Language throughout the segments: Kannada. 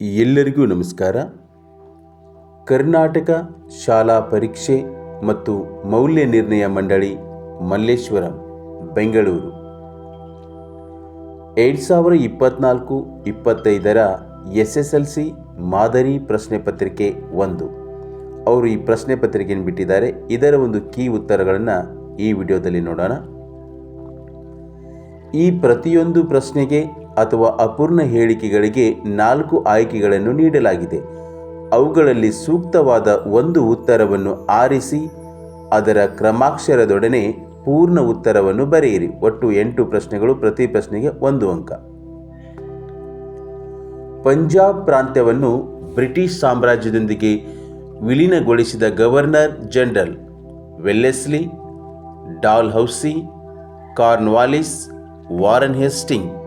ಎಲ್ಲರಿಗೂ ನಮಸ್ಕಾರ. ಕರ್ನಾಟಕ ಶಾಲಾ ಪರೀಕ್ಷೆ ಮತ್ತು ಮೌಲ್ಯ ನಿರ್ಣಯ ಮಂಡಳಿ, ಮಲ್ಲೇಶ್ವರಂ, ಬೆಂಗಳೂರು. ಎರಡು ಸಾವಿರ ಇಪ್ಪತ್ನಾಲ್ಕು, ಇಪ್ಪತ್ತೈದರ ಎಸ್ ಎಸ್ ಎಲ್ ಸಿ ಮಾದರಿ ಪ್ರಶ್ನೆ ಪತ್ರಿಕೆ ಒಂದು. ಅವರು ಈ ಪ್ರಶ್ನೆ ಪತ್ರಿಕೆಯನ್ನು ಬಿಟ್ಟಿದ್ದಾರೆ. ಇದರ ಒಂದು ಕೀ ಉತ್ತರಗಳನ್ನು ಈ ವಿಡಿಯೋದಲ್ಲಿ ನೋಡೋಣ. ಈ ಪ್ರತಿಯೊಂದು ಪ್ರಶ್ನೆಗೆ ಅಥವಾ ಅಪೂರ್ಣ ಹೇಳಿಕೆಗಳಿಗೆ ನಾಲ್ಕು ಆಯ್ಕೆಗಳನ್ನು ನೀಡಲಾಗಿದೆ. ಅವುಗಳಲ್ಲಿ ಸೂಕ್ತವಾದ ಒಂದು ಉತ್ತರವನ್ನು ಆರಿಸಿ, ಅದರ ಕ್ರಮಾಕ್ಷರದೊಡನೆ ಪೂರ್ಣ ಉತ್ತರವನ್ನು ಬರೆಯಿರಿ. ಒಟ್ಟು ಎಂಟು ಪ್ರಶ್ನೆಗಳು, ಪ್ರತಿ ಪ್ರಶ್ನೆಗೆ ಒಂದು ಅಂಕ. ಪಂಜಾಬ್ ಪ್ರಾಂತ್ಯವನ್ನು ಬ್ರಿಟಿಷ್ ಸಾಮ್ರಾಜ್ಯದೊಂದಿಗೆ ವಿಲೀನಗೊಳಿಸಿದ governor general Wellesley Dalhousie Cornwallis, Warren Hastings.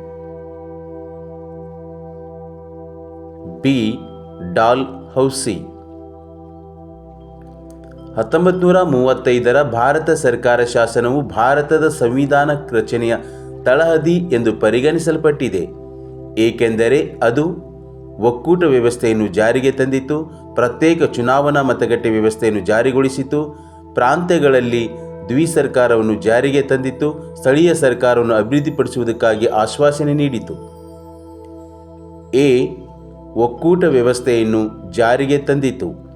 B Dalhousie. ಹತ್ತೊಂಬತ್ತು ನೂರ ಮೂವತ್ತೈದರ ಭಾರತ ಸರ್ಕಾರ ಶಾಸನವು ಭಾರತದ ಸಂವಿಧಾನ ರಚನೆಯ ತಳಹದಿ ಎಂದು ಪರಿಗಣಿಸಲ್ಪಟ್ಟಿದೆ. ಏಕೆಂದರೆ ಅದು ಒಕ್ಕೂಟ ವ್ಯವಸ್ಥೆಯನ್ನು ಜಾರಿಗೆ ತಂದಿತು ಪ್ರತ್ಯೇಕ ಚುನಾವಣಾ ಮತಗಟ್ಟೆ ವ್ಯವಸ್ಥೆಯನ್ನು ಜಾರಿಗೊಳಿಸಿತು ಪ್ರಾಂತ್ಯಗಳಲ್ಲಿ ದ್ವಿಸರ್ಕಾರವನ್ನು ಜಾರಿಗೆ ತಂದಿತ್ತು, ಸ್ಥಳೀಯ ಸರ್ಕಾರವನ್ನು ಅಭಿವೃದ್ಧಿಪಡಿಸುವುದಕ್ಕಾಗಿ ಆಶ್ವಾಸನೆ ನೀಡಿತು. ಎ ಒಕ್ಕೂಟ ವ್ಯವಸ್ಥೆಯನ್ನು ಜಾರಿಗೆ ತಂದಿತು.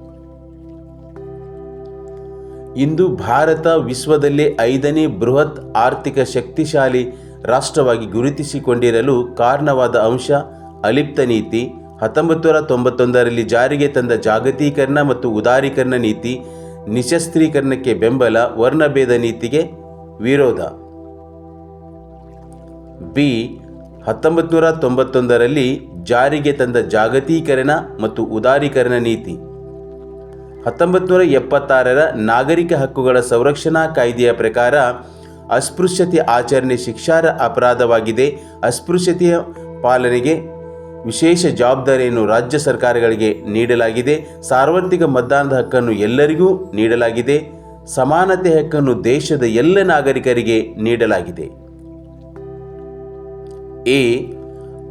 ಇಂದು ಭಾರತ ವಿಶ್ವದಲ್ಲೇ ಐದನೇ ಬೃಹತ್ ಆರ್ಥಿಕ ಶಕ್ತಿಶಾಲಿ ರಾಷ್ಟ್ರವಾಗಿ ಗುರುತಿಸಿಕೊಂಡಿರಲು ಕಾರಣವಾದ ಅಂಶ ಅಲಿಪ್ತ ನೀತಿ ಹತ್ತೊಂಬತ್ತು ನೂರ ತೊಂಬತ್ತೊಂದರಲ್ಲಿ ಜಾರಿಗೆ ತಂದ ಜಾಗತೀಕರಣ ಮತ್ತು ಉದಾರೀಕರಣ ನೀತಿ, ನಿಶಸ್ತ್ರೀಕರಣಕ್ಕೆ ಬೆಂಬಲ, ವರ್ಣಭೇದ ನೀತಿಗೆ ವಿರೋಧ. ಬಿ ಹತ್ತೊಂಬತ್ತು ನೂರ ತೊಂಬತ್ತೊಂದರಲ್ಲಿ ಜಾರಿಗೆ ತಂದ ಜಾಗತೀಕರಣ ಮತ್ತು ಉದಾರೀಕರಣ ನೀತಿ. ಹತ್ತೊಂಬತ್ತು ನೂರ ಎಪ್ಪತ್ತಾರರ ನಾಗರಿಕ ಹಕ್ಕುಗಳ ಸಂರಕ್ಷಣಾ ಕಾಯ್ದೆಯ ಪ್ರಕಾರ ಅಸ್ಪೃಶ್ಯತೆ ಆಚರಣೆ ಶಿಕ್ಷಾರ ಅಪರಾಧವಾಗಿದೆ. ಅಸ್ಪೃಶ್ಯತೆಯ ಪಾಲನೆಗೆ ವಿಶೇಷ ಜವಾಬ್ದಾರಿಯನ್ನು ರಾಜ್ಯ ಸರ್ಕಾರಗಳಿಗೆ ನೀಡಲಾಗಿದೆ. ಸಾರ್ವತ್ರಿಕ ಮತದಾನದ ಹಕ್ಕನ್ನು ಎಲ್ಲರಿಗೂ ನೀಡಲಾಗಿದೆ. ಸಮಾನತೆ ಹಕ್ಕನ್ನು ದೇಶದ ಎಲ್ಲ ನಾಗರಿಕರಿಗೆ ನೀಡಲಾಗಿದೆ. ಎ.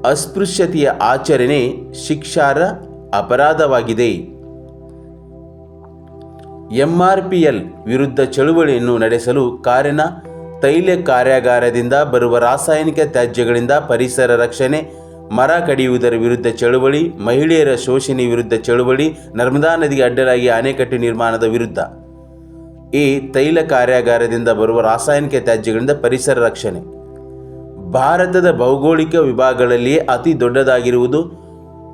ಅಸ್ಪೃಶ್ಯತೆಯ ಆಚರಣೆ ಶಿಕ್ಷಾರ್ಹ ಅಪರಾಧವಾಗಿದೆ. ಎಂಆರ್ಪಿಎಲ್ ವಿರುದ್ಧ ಚಳುವಳಿಯನ್ನು ನಡೆಸಲು ಕಾರಣ ತೈಲ ಕಾರ್ಯಾಗಾರದಿಂದ ಬರುವ ರಾಸಾಯನಿಕ ತ್ಯಾಜ್ಯಗಳಿಂದ ಪರಿಸರ ರಕ್ಷಣೆ, ಮರ ಕಡಿಯುವುದರ ವಿರುದ್ಧ ಚಳುವಳಿ, ಮಹಿಳೆಯರ ಶೋಷಣೆ ವಿರುದ್ಧ ಚಳುವಳಿ, ನರ್ಮದಾ ನದಿಗೆ ಅಡ್ಡಲಾಗಿ ಅಣೆಕಟ್ಟು ನಿರ್ಮಾಣದ ವಿರುದ್ಧ. ಈ ತೈಲ ಕಾರ್ಯಾಗಾರದಿಂದ ಬರುವ ರಾಸಾಯನಿಕ ತ್ಯಾಜ್ಯಗಳಿಂದ ಪರಿಸರ ರಕ್ಷಣೆ. ಭಾರತದ ಭೌಗೋಳಿಕ ವಿಭಾಗಗಳಲ್ಲಿಯೇ ಅತಿ ದೊಡ್ಡದಾಗಿರುವುದು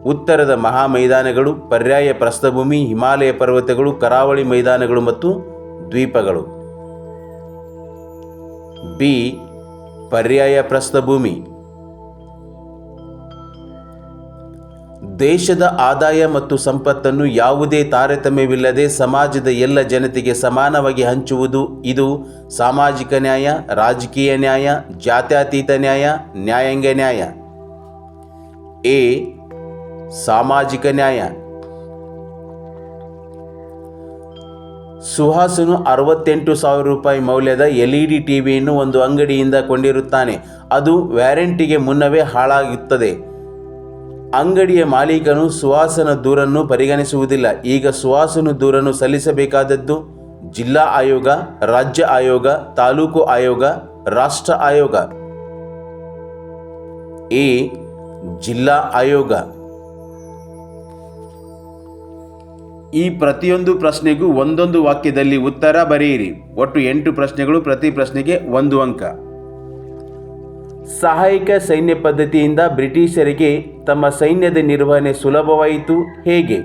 ಉತ್ತರದ ಮಹಾ ಮೈದಾನಗಳು ಪರ್ಯಾಯ ಪ್ರಸ್ಥಭೂಮಿ, ಹಿಮಾಲಯ ಪರ್ವತಗಳು, ಕರಾವಳಿ ಮೈದಾನಗಳು ಮತ್ತು ದ್ವೀಪಗಳು. ಬಿ, ಪರ್ಯಾಯ ಪ್ರಸ್ಥಭೂಮಿ. ದೇಶದ ಆದಾಯ ಮತ್ತು ಸಂಪತ್ತನ್ನು ಯಾವುದೇ ತಾರತಮ್ಯವಿಲ್ಲದೆ ಸಮಾಜದ ಎಲ್ಲ ಜನತೆಗೆ ಸಮಾನವಾಗಿ ಹಂಚುವುದು. ಇದು ಸಾಮಾಜಿಕ ನ್ಯಾಯ, ರಾಜಕೀಯ ನ್ಯಾಯ, ಜಾತ್ಯತೀತ ನ್ಯಾಯ, ನ್ಯಾಯಾಂಗ ನ್ಯಾಯ. ಎ. ಸಾಮಾಜಿಕ ನ್ಯಾಯ. ಸುಹಾಸನು ಅರವತ್ತೆಂಟು ಸಾವಿರ ರೂಪಾಯಿ ಮೌಲ್ಯದ ಎಲ್ ಇ ಡಿ ಟಿವಿಯನ್ನು ಒಂದು ಅಂಗಡಿಯಿಂದ ಕೊಂಡಿರುತ್ತಾನೆ. ಅದು ವ್ಯಾರಂಟಿಗೆ ಮುನ್ನವೇ ಹಾಳಾಗುತ್ತದೆ. ಅಂಗಡಿಯ ಮಾಲೀಕನು ಸುವಾಸನ ದೂರನ್ನು ಪರಿಗಣಿಸುವುದಿಲ್ಲ. ಈಗ ಸುವಾಸನು ದೂರನ್ನು ಸಲ್ಲಿಸಬೇಕಾದದ್ದು ಜಿಲ್ಲಾ ಆಯೋಗ, ರಾಜ್ಯ ಆಯೋಗ, ತಾಲೂಕು ಆಯೋಗ, ರಾಷ್ಟ್ರ ಆಯೋಗ. ಎ. ಜಿಲ್ಲಾ ಆಯೋಗ. ಈ ಪ್ರತಿಯೊಂದು ಪ್ರಶ್ನೆಗೂ ಒಂದೊಂದು ವಾಕ್ಯದಲ್ಲಿ ಉತ್ತರ ಬರೆಯಿರಿ. ಒಟ್ಟು ಎಂಟು ಪ್ರಶ್ನೆಗಳು, ಪ್ರತಿ ಪ್ರಶ್ನೆಗೆ ಒಂದು ಅಂಕ. ಸಹಾಯಕ ಸೈನ್ಯ ಪದ್ಧತಿಯಿಂದ ಬ್ರಿಟಿಷರಿಗೆ ತಮ್ಮ ಸೈನ್ಯದ ನಿರ್ವಹಣೆ ಸುಲಭವಾಯಿತು. ಹೇಗೆ?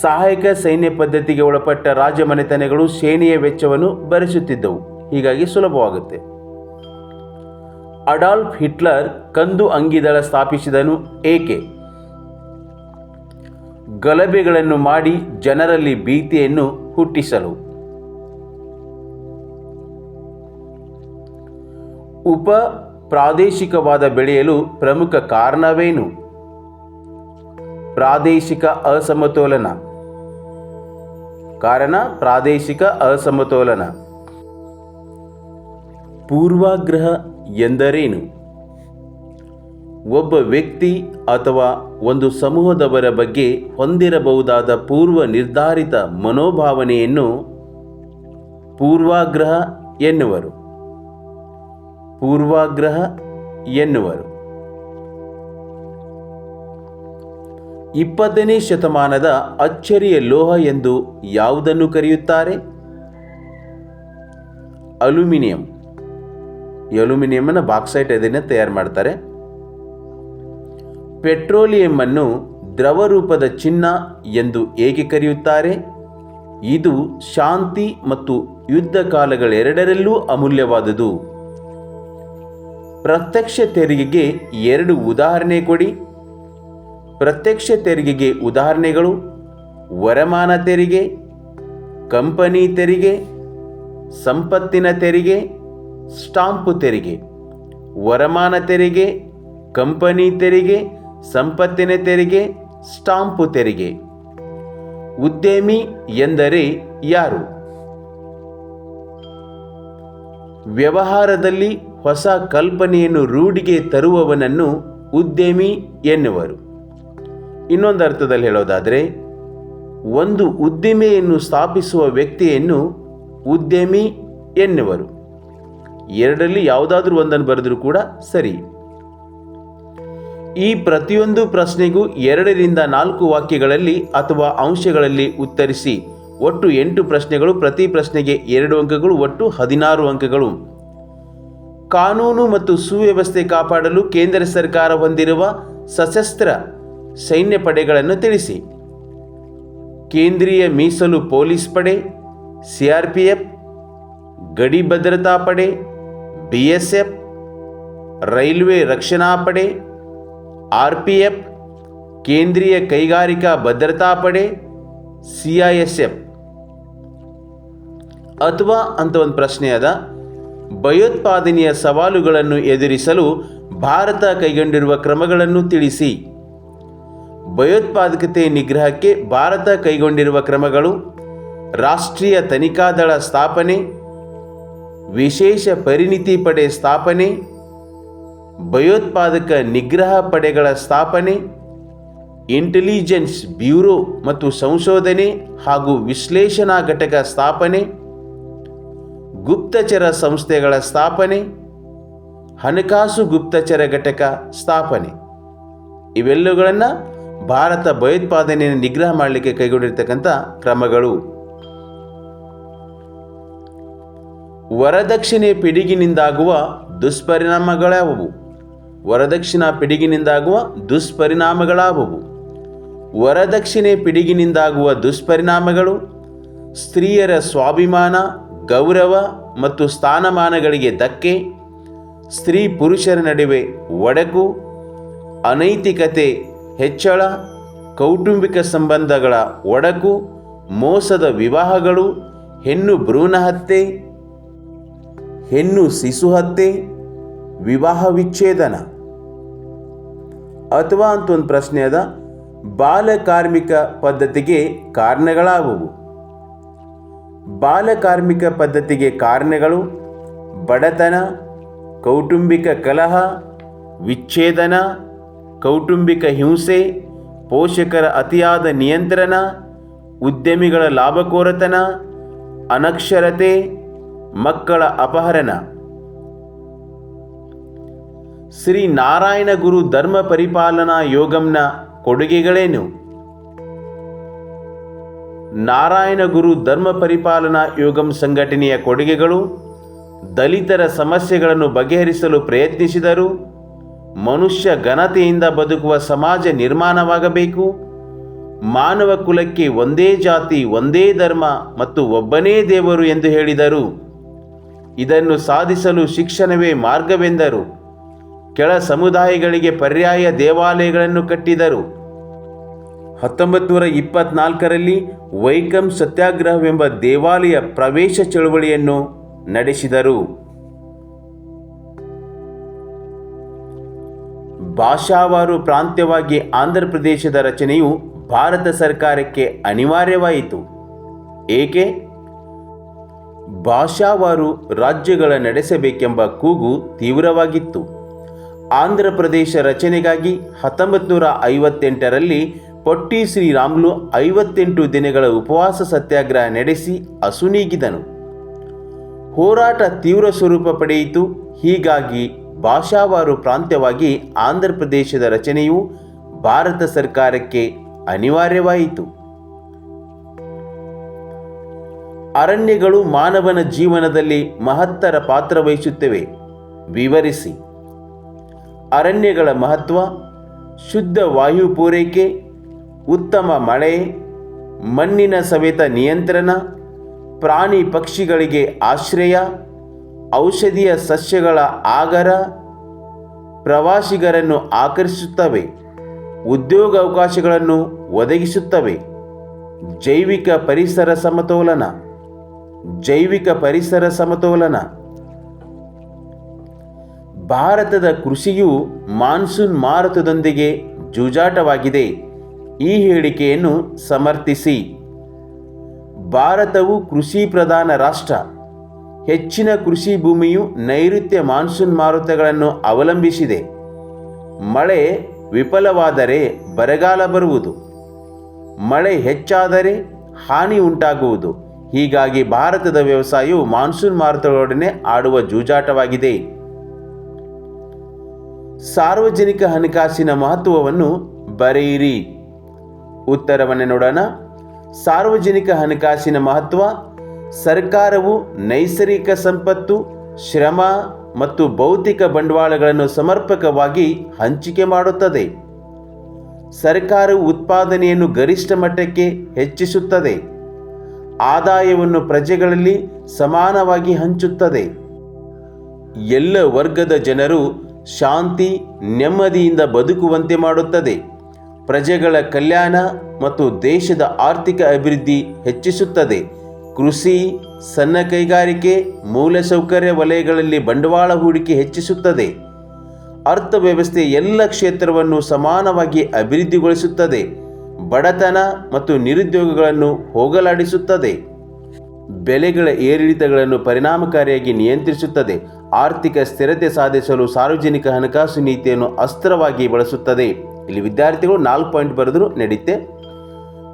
ಸಹಾಯಕ ಸೈನ್ಯ ಪದ್ಧತಿಗೆ ಒಳಪಟ್ಟ ರಾಜಮನೆತನಗಳು ಸೇನೆಯ ವೆಚ್ಚವನ್ನು ಭರಿಸುತ್ತಿದ್ದವು. ಹೀಗಾಗಿ ಸುಲಭವಾಗುತ್ತೆ. ಅಡಾಲ್ಫ್ ಹಿಟ್ಲರ್ ಕಂದು ಅಂಗಿದಳ ಸ್ಥಾಪಿಸಿದನು ಏಕೆ? ಗಲಭೆಗಳನ್ನು ಮಾಡಿ ಜನರಲ್ಲಿ ಭೀತಿಯನ್ನು ಹುಟ್ಟಿಸಲು. ಉಪ ಪ್ರಾದೇಶಿಕವಾದ ಬೆಳೆಯಲು ಪ್ರಮುಖ ಕಾರಣವೇನು? ಪ್ರಾದೇಶಿಕ ಅಸಮತೋಲನ. ಕಾರಣ, ಪ್ರಾದೇಶಿಕ ಅಸಮತೋಲನ. ಪೂರ್ವಾಗ್ರಹ ಎಂದರೇನು? ಒಬ್ಬ ವ್ಯಕ್ತಿ ಅಥವಾ ಒಂದು ಸಮೂಹದವರ ಬಗ್ಗೆ ಹೊಂದಿರಬಹುದಾದ ಪೂರ್ವ ನಿರ್ಧಾರಿತ ಮನೋಭಾವನೆಯನ್ನು ಪೂರ್ವಾಗ್ರಹ ಎನ್ನುವರು. ಪೂರ್ವಾಗ್ರಹ ಎನ್ನುವರು. ಇಪ್ಪತ್ತನೇ ಶತಮಾನದ ಅಚ್ಚರಿಯ ಲೋಹ ಎಂದು ಯಾವುದನ್ನು ಕರೆಯುತ್ತಾರೆ? ಅಲ್ಯೂಮಿನಿಯಂ ಈ ಅಲ್ಯೂಮಿನಿಯಂನ ಬಾಕ್ಸೈಟ್ ಅದನ್ನು ತಯಾರು ಮಾಡ್ತಾರೆ. ಪೆಟ್ರೋಲಿಯಂ ಅನ್ನು ದ್ರವ ರೂಪದ ಚಿನ್ನ ಎಂದು ಏಕೆ ಕರೆಯುತ್ತಾರೆ? ಇದು ಶಾಂತಿ ಮತ್ತು ಯುದ್ಧ ಕಾಲಗಳೆರಡರಲ್ಲೂ ಅಮೂಲ್ಯವಾದುದು. ಪ್ರತ್ಯಕ್ಷ ತೆರಿಗೆಗೆ ಎರಡು ಉದಾಹರಣೆ ಕೊಡಿ. ಪ್ರತ್ಯಕ್ಷ ತೆರಿಗೆಗೆ ಉದಾಹರಣೆಗಳು, ವರಮಾನ ತೆರಿಗೆ, ಕಂಪನಿ ತೆರಿಗೆ, ಸಂಪತ್ತಿನ ತೆರಿಗೆ, ಸ್ಟಾಂಪು ತೆರಿಗೆ. ವರಮಾನ ತೆರಿಗೆ, ಕಂಪನಿ ತೆರಿಗೆ, ಸಂಪತ್ತಿನ ತೆರಿಗೆ, ಸ್ಟಾಂಪು ತೆರಿಗೆ. ಉದ್ಯಮಿ ಎಂದರೆ ಯಾರು? ವ್ಯವಹಾರದಲ್ಲಿ ಹೊಸ ಕಲ್ಪನೆಯನ್ನು ರೂಢಿಗೆ ತರುವವನನ್ನು ಉದ್ಯಮಿ ಎನ್ನುವರು. ಇನ್ನೊಂದು ಅರ್ಥದಲ್ಲಿ ಹೇಳೋದಾದರೆ, ಒಂದು ಉದ್ದಿಮೆಯನ್ನು ಸ್ಥಾಪಿಸುವ ವ್ಯಕ್ತಿಯನ್ನು ಉದ್ಯಮಿ ಎನ್ನುವರು. ಎರಡರಲ್ಲಿ ಯಾವುದಾದ್ರೂ ಒಂದನ್ನು ಬರೆದರೂ ಕೂಡ ಸರಿ. ಈ ಪ್ರತಿಯೊಂದು ಪ್ರಶ್ನೆಗೂ ಎರಡರಿಂದ ನಾಲ್ಕು ವಾಕ್ಯಗಳಲ್ಲಿ ಅಥವಾ ಅಂಶಗಳಲ್ಲಿ ಉತ್ತರಿಸಿ, ಒಟ್ಟು ಎಂಟು ಪ್ರಶ್ನೆಗಳು ಪ್ರತಿ ಪ್ರಶ್ನೆಗೆ ಎರಡು ಅಂಕಗಳು, ಒಟ್ಟು ಹದಿನಾರು ಅಂಕಗಳು. ಕಾನೂನು ಮತ್ತು ಸುವ್ಯವಸ್ಥೆ ಕಾಪಾಡಲು ಕೇಂದ್ರ ಸರ್ಕಾರ ಹೊಂದಿರುವ ಸಶಸ್ತ್ರ ಸೈನ್ಯ ಪಡೆಗಳನ್ನು ತಿಳಿಸಿ. ಕೇಂದ್ರೀಯ ಮೀಸಲು ಪೊಲೀಸ್ ಪಡೆ ಸಿಆರ್ಪಿಎಫ್ ಗಡಿ ಭದ್ರತಾ ಪಡೆ ಬಿಎಸ್ಎಫ್ ರೈಲ್ವೆ ರಕ್ಷಣಾ ಪಡೆ ಆರ್ಪಿಎಫ್ ಕೇಂದ್ರೀಯ ಕೈಗಾರಿಕಾ ಭದ್ರತಾ ಪಡೆ ಸಿಐಎಸ್ಎಫ್ ಅಥವಾ ಅಂತ ಒಂದು ಪ್ರಶ್ನೆ ಅದ ಭಯೋತ್ಪಾದನೆಯ ಸವಾಲುಗಳನ್ನು ಎದುರಿಸಲು ಭಾರತ ಕೈಗೊಂಡಿರುವ ಕ್ರಮಗಳನ್ನು ತಿಳಿಸಿ. ಭಯೋತ್ಪಾದಕತೆ ನಿಗ್ರಹಕ್ಕೆ ಭಾರತ ಕೈಗೊಂಡಿರುವ ಕ್ರಮಗಳು, ರಾಷ್ಟ್ರೀಯ ತನಿಖಾ ದಳ ಸ್ಥಾಪನೆ, ವಿಶೇಷ ಪರಿಣಿತಿ ಪಡೆ ಸ್ಥಾಪನೆ, ಭಯೋತ್ಪಾದಕ ನಿಗ್ರಹ ಪಡೆಗಳ ಸ್ಥಾಪನೆ ಇಂಟೆಲಿಜೆನ್ಸ್ ಬ್ಯೂರೋ ಮತ್ತು ಸಂಶೋಧನೆ ಹಾಗೂ ವಿಶ್ಲೇಷಣಾ ಘಟಕ ಸ್ಥಾಪನೆ ಗುಪ್ತಚರ ಸಂಸ್ಥೆಗಳ ಸ್ಥಾಪನೆ, ಹಣಕಾಸು ಗುಪ್ತಚರ ಘಟಕ ಸ್ಥಾಪನೆ. ಇವೆಲ್ಲವುಗಳನ್ನು ಭಾರತ ಭಯೋತ್ಪಾದನೆಯನ್ನು ನಿಗ್ರಹ ಮಾಡಲಿಕ್ಕೆ ಕೈಗೊಂಡಿರ್ತಕ್ಕಂಥ ಕ್ರಮಗಳು. ವರದಕ್ಷಿಣೆ ಪಿಡುಗಿನಿಂದಾಗುವ ದುಷ್ಪರಿಣಾಮಗಳಾವುವು. ವರದಕ್ಷಿಣಾ ಪಿಡುಗಿನಿಂದಾಗುವ ದುಷ್ಪರಿಣಾಮಗಳಾವುವು. ವರದಕ್ಷಿಣೆ ಪಿಡುಗಿನಿಂದಾಗುವ ದುಷ್ಪರಿಣಾಮಗಳು, ಸ್ತ್ರೀಯರ ಸ್ವಾಭಿಮಾನ ಗೌರವ ಮತ್ತು ಸ್ಥಾನಮಾನಗಳಿಗೆ ಧಕ್ಕೆ, ಸ್ತ್ರೀ ಪುರುಷರ ನಡುವೆ ಒಡಕು ಅನೈತಿಕತೆ, ಹೆಚ್ಚಳ, ಕೌಟುಂಬಿಕ ಸಂಬಂಧಗಳ ಒಡಕು ಮೋಸದ ವಿವಾಹಗಳು, ಹೆಣ್ಣು ಭ್ರೂಣ ಹತ್ಯೆ, ಹೆಣ್ಣು ಶಿಶು ಹತ್ಯೆ, ವಿವಾಹ ವಿಚ್ಛೇದನ. ಅಥವಾ ಅಂತ ಒಂದು ಪ್ರಶ್ನೆ ಅದ, ಬಾಲ ಕಾರ್ಮಿಕ ಪದ್ಧತಿಗೆ ಕಾರಣಗಳಾವುವು? ಬಾಲ ಕಾರ್ಮಿಕ ಪದ್ಧತಿಗೆ ಕಾರಣಗಳು, ಬಡತನ, ಕೌಟುಂಬಿಕ ಕಲಹ, ವಿಚ್ಛೇದನ, ಕೌಟುಂಬಿಕ ಹಿಂಸೆ, ಪೋಷಕರ ಅತಿಯಾದ ನಿಯಂತ್ರಣ, ಉದ್ಯಮಿಗಳ ಲಾಭಕೋರತನ, ಅನಕ್ಷರತೆ, ಮಕ್ಕಳ ಅಪಹರಣ. ಶ್ರೀ ನಾರಾಯಣ ಗುರು ಧರ್ಮ ಪರಿಪಾಲನಾ ಯೋಗಂನ ಕೊಡುಗೆಗಳೇನು? ನಾರಾಯಣ ಗುರು ಧರ್ಮ ಪರಿಪಾಲನಾ ಯೋಗಂ ಸಂಘಟನೆಯ ಕೊಡುಗೆಗಳು, ದಲಿತರ ಸಮಸ್ಯೆಗಳನ್ನು ಬಗೆಹರಿಸಲು ಪ್ರಯತ್ನಿಸಿದರು, ಮನುಷ್ಯ ಘನತೆಯಿಂದ ಬದುಕುವ ಸಮಾಜ ನಿರ್ಮಾಣವಾಗಬೇಕು, ಮಾನವ ಕುಲಕ್ಕೆ ಒಂದೇ ಜಾತಿ, ಒಂದೇ ಧರ್ಮ ಮತ್ತು ಒಬ್ಬನೇ ದೇವರು ಎಂದು ಹೇಳಿದರು. ಇದನ್ನು ಸಾಧಿಸಲು ಶಿಕ್ಷಣವೇ ಮಾರ್ಗವೆಂದರು. ಕೆಳ ಸಮುದಾಯಗಳಿಗೆ ಪರ್ಯಾಯ ದೇವಾಲಯಗಳನ್ನು ಕಟ್ಟಿದರು. ಹತ್ತೊಂಬತ್ತು ನೂರ ಇಪ್ಪತ್ನಾಲ್ಕರಲ್ಲಿ ವೈಕಂ ಸತ್ಯಾಗ್ರಹವೆಂಬ ದೇವಾಲಯ ಪ್ರವೇಶ ಚಳುವಳಿಯನ್ನು ನಡೆಸಿದರು. ಭಾಷಾವಾರು ಪ್ರಾಂತ್ಯವಾಗಿ ಆಂಧ್ರ ಪ್ರದೇಶದ ರಚನೆಯು ಭಾರತ ಸರ್ಕಾರಕ್ಕೆ ಅನಿವಾರ್ಯವಾಯಿತು. ಏಕೆ? ಭಾಷಾವಾರು ರಾಜ್ಯಗಳ ನಡೆಸಬೇಕೆಂಬ ಕೂಗು ತೀವ್ರವಾಗಿತ್ತು. ಆಂಧ್ರ ಪ್ರದೇಶ ರಚನೆಗಾಗಿ ಹತ್ತೊಂಬತ್ತು ನೂರ ಐವತ್ತೆಂಟರಲ್ಲಿ ಪೊಟ್ಟಿ ಶ್ರೀರಾಮ್ಲು ಐವತ್ತೆಂಟು ದಿನಗಳ ಉಪವಾಸ ಸತ್ಯಾಗ್ರಹ ನಡೆಸಿ ಅಸುನೀಗಿದನು. ಹೋರಾಟ ತೀವ್ರ ಸ್ವರೂಪ ಪಡೆಯಿತು. ಹೀಗಾಗಿ ಭಾಷಾವಾರು ಪ್ರಾಂತ್ಯವಾಗಿ ಆಂಧ್ರ ಪ್ರದೇಶದ ರಚನೆಯು ಭಾರತ ಸರ್ಕಾರಕ್ಕೆ ಅನಿವಾರ್ಯವಾಯಿತು. ಅರಣ್ಯಗಳು ಮಾನವನ ಜೀವನದಲ್ಲಿ ಮಹತ್ತರ ಪಾತ್ರ ವಹಿಸುತ್ತವೆ. ವಿವರಿಸಿ. ಅರಣ್ಯಗಳ ಮಹತ್ವ, ಶುದ್ಧ ವಾಯು ಪೂರೈಕೆ ಉತ್ತಮ ಮಳೆ, ಮಣ್ಣಿನ ಸವೆತ ನಿಯಂತ್ರಣ, ಪ್ರಾಣಿ ಪಕ್ಷಿಗಳಿಗೆ ಆಶ್ರಯ, ಔಷಧೀಯ ಸಸ್ಯಗಳ ಆಗರ ಪ್ರವಾಸಿಗರನ್ನು ಆಕರ್ಷಿಸುತ್ತವೆ, ಉದ್ಯೋಗಾವಕಾಶಗಳನ್ನು ಒದಗಿಸುತ್ತವೆ. ಜೈವಿಕ ಪರಿಸರ ಸಮತೋಲನ, ಜೈವಿಕ ಪರಿಸರ ಸಮತೋಲನ. ಭಾರತದ ಕೃಷಿಯು ಮಾನ್ಸೂನ್ ಮಾರುತದೊಂದಿಗೆ ಜೂಜಾಟವಾಗಿದೆ. ಈ ಹೇಳಿಕೆಯನ್ನು ಸಮರ್ಥಿಸಿ. ಭಾರತವು ಕೃಷಿ ಪ್ರಧಾನ ರಾಷ್ಟ್ರ. ಹೆಚ್ಚಿನ ಕೃಷಿ ಭೂಮಿಯು ನೈಋತ್ಯ ಮಾನ್ಸೂನ್ ಮಾರುತಗಳನ್ನು ಅವಲಂಬಿಸಿದೆ. ಮಳೆ ವಿಫಲವಾದರೆ ಬರಗಾಲ ಬರುವುದು. ಮಳೆ ಹೆಚ್ಚಾದರೆ ಹಾನಿ ಉಂಟಾಗುವುದು. ಹೀಗಾಗಿ ಭಾರತದ ವ್ಯವಸಾಯವು ಮಾನ್ಸೂನ್ ಮಾರುತಗಳೊಡನೆ ಆಡುವ ಜೂಜಾಟವಾಗಿದೆ. ಸಾರ್ವಜನಿಕ ಹಣಕಾಸಿನ ಮಹತ್ವವನ್ನು ಬರೆಯಿರಿ. ಉತ್ತರವನ್ನು ನೋಡೋಣ. ಸಾರ್ವಜನಿಕ ಹಣಕಾಸಿನ ಮಹತ್ವ, ಸರ್ಕಾರವು ನೈಸರ್ಗಿಕ ಸಂಪತ್ತು, ಶ್ರಮ ಮತ್ತು ಭೌತಿಕ ಬಂಡವಾಳಗಳನ್ನು ಸಮರ್ಪಕವಾಗಿ ಹಂಚಿಕೆ ಮಾಡುತ್ತದೆ. ಸರ್ಕಾರವು ಉತ್ಪಾದನೆಯನ್ನು ಗರಿಷ್ಠ ಮಟ್ಟಕ್ಕೆ ಹೆಚ್ಚಿಸುತ್ತದೆ. ಆದಾಯವನ್ನು ಪ್ರಜೆಗಳಲ್ಲಿ ಸಮಾನವಾಗಿ ಹಂಚುತ್ತದೆ. ಎಲ್ಲ ವರ್ಗದ ಜನರು ಶಾಂತಿ, ನೆಮ್ಮದಿಯಿಂದ ಬದುಕುವಂತೆ ಮಾಡುತ್ತದೆ. ಪ್ರಜೆಗಳ ಕಲ್ಯಾಣ ಮತ್ತು ದೇಶದ ಆರ್ಥಿಕ ಅಭಿವೃದ್ಧಿ ಹೆಚ್ಚಿಸುತ್ತದೆ. ಕೃಷಿ, ಸಣ್ಣ ಕೈಗಾರಿಕೆ, ಮೂಲಸೌಕರ್ಯ ವಲಯಗಳಲ್ಲಿ ಬಂಡವಾಳ ಹೂಡಿಕೆ ಹೆಚ್ಚಿಸುತ್ತದೆ. ಅರ್ಥವ್ಯವಸ್ಥೆ ಎಲ್ಲ ಕ್ಷೇತ್ರವನ್ನು ಸಮಾನವಾಗಿ ಅಭಿವೃದ್ಧಿಗೊಳಿಸುತ್ತದೆ. ಬಡತನ ಮತ್ತು ನಿರುದ್ಯೋಗಗಳನ್ನು ಹೋಗಲಾಡಿಸುತ್ತದೆ. ಬೆಲೆಗಳ ಏರಿಳಿತಗಳನ್ನು ಪರಿಣಾಮಕಾರಿಯಾಗಿ ನಿಯಂತ್ರಿಸುತ್ತದೆ. ಆರ್ಥಿಕ ಸ್ಥಿರತೆ ಸಾಧಿಸಲು ಸಾರ್ವಜನಿಕ ಹಣಕಾಸು ನೀತಿಯನ್ನು ಅಸ್ತ್ರವಾಗಿ ಬಳಸುತ್ತದೆ. ಇಲ್ಲಿ ವಿದ್ಯಾರ್ಥಿಗಳು ನಾಲ್ಕು ಪಾಯಿಂಟ್ ಬರೆದರೂ ನಡೆಯುತ್ತೆ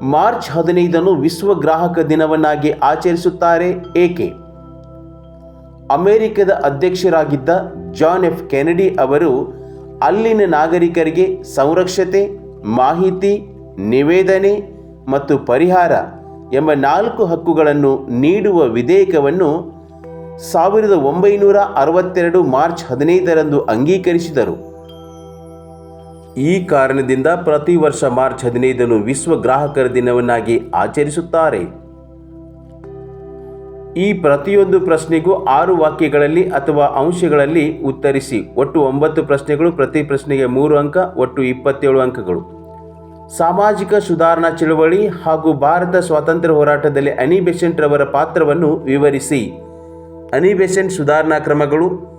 ಮಾರ್ಚ್ ಹದಿನೈದನ್ನು ವಿಶ್ವ ಗ್ರಾಹಕ ದಿನವನ್ನಾಗಿ ಆಚರಿಸುತ್ತಾರೆ ಏಕೆ? ಅಮೆರಿಕದ ಅಧ್ಯಕ್ಷರಾಗಿದ್ದ ಜಾನ್ ಎಫ್ ಕೆನಡಿ ಅವರು, ಅಲ್ಲಿನ ನಾಗರಿಕರಿಗೆ ಸಂರಕ್ಷತೆ, ಮಾಹಿತಿ, ನಿವೇದನೆ ಮತ್ತು ಪರಿಹಾರ ಎಂಬ ನಾಲ್ಕು ಹಕ್ಕುಗಳನ್ನು ನೀಡುವ ವಿಧೇಯಕವನ್ನು ಸಾವಿರದ ಒಂಬೈನೂರ ಅರವತ್ತೆರಡು ಮಾರ್ಚ್ ಹದಿನೈದರಂದು ಅಂಗೀಕರಿಸಿದರು. ಈ ಕಾರಣದಿಂದ ಪ್ರತಿ ವರ್ಷ ಮಾರ್ಚ್ ಹದಿನೈದನ್ನು ವಿಶ್ವ ಗ್ರಾಹಕರ ದಿನವನ್ನಾಗಿ ಆಚರಿಸುತ್ತಾರೆ. ಈ ಪ್ರತಿಯೊಂದು ಪ್ರಶ್ನೆಗೂ ಆರು ವಾಕ್ಯಗಳಲ್ಲಿ ಅಥವಾ ಅಂಶಗಳಲ್ಲಿ ಉತ್ತರಿಸಿ, ಒಟ್ಟು ಒಂಬತ್ತು ಪ್ರಶ್ನೆಗಳು ಪ್ರತಿ ಪ್ರಶ್ನೆಗೆ ಮೂರು ಅಂಕ, ಒಟ್ಟು ಇಪ್ಪತ್ತೇಳು ಅಂಕಗಳು. ಸಾಮಾಜಿಕ ಸುಧಾರಣಾ ಚಳವಳಿ ಹಾಗೂ ಭಾರತ ಸ್ವಾತಂತ್ರ್ಯ ಹೋರಾಟದಲ್ಲಿ ಅನಿ ರವರ ಪಾತ್ರವನ್ನು ವಿವರಿಸಿ. ಅನಿ ಬೆಸೆಂಟ್ ಸುಧಾರಣಾ ಕ್ರಮಗಳು,